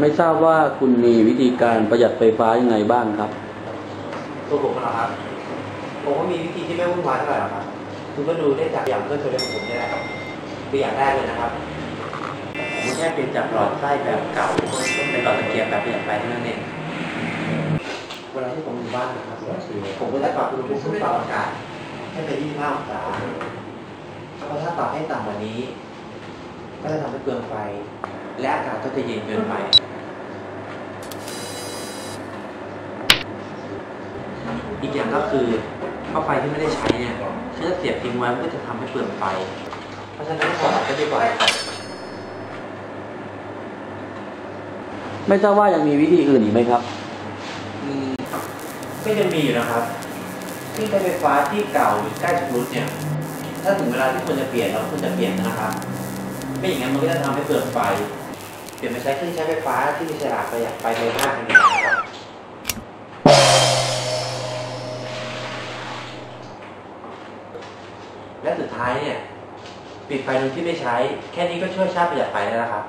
ไม่ทราบว่าคุณมีวิธีการประหยัดไฟฟ้ายังไงบ้างครับ ตัวผมเหรอครับ ผมก็มีวิธีที่ไม่วุ่นวายเท่าไหร่หรอกครับ คุณก็ดูได้จากอย่างเพื่อนโซเดียมของผมนี่แหละครับคืออย่างแรกเลยนะครับผมแค่เปลี่ยนจากหลอดไส้แบบเก่าเป็นหลอดตะเกียบแบบประหยัดไฟเท่านั้นเองเวลาที่ผมอยู่บ้านนะครับผมก็จะปรับอุณหภูมิเครื่องปรับอากาศให้เป็น25องศาเพราะถ้าปรับให้ต่ำกว่านี้ ก็จะทำให้เปลืองไฟ และอากาศก็จะเย็นเกินไปอีกอย่างก็คือถ้าไฟที่ไม่ได้ใช้เนี่ยถ้าจะเสียบทิ้งไว้มันก็จะทำให้เปลืองไฟ เพราะฉะนั้นถอดก็ดีกว่า ไม่ทราบว่ายังมีวิธีอื่นอีกไหมครับอืมก็ยังมีอยู่นะครับที่ใช้ไฟฟ้าที่เก่าหรือใกล้ชำรุดเนี่ย ถ้าถึงเวลาที่ควรจะเปลี่ยนเราควรจะเปลี่ยนนะครับ ไม่อย่างนั้นมันก็จะทำให้เกิดไฟเปลี่ยนไปใช้เครื่องใช้ไฟฟ้าที่มีฉลากประหยัดไฟในห้างกันดีกว่าครับและสุดท้ายเนี่ยปิดไฟโดยที่ไม่ใช้ แค่นี้ก็ช่วยชาติประหยัดไฟแล้วครับ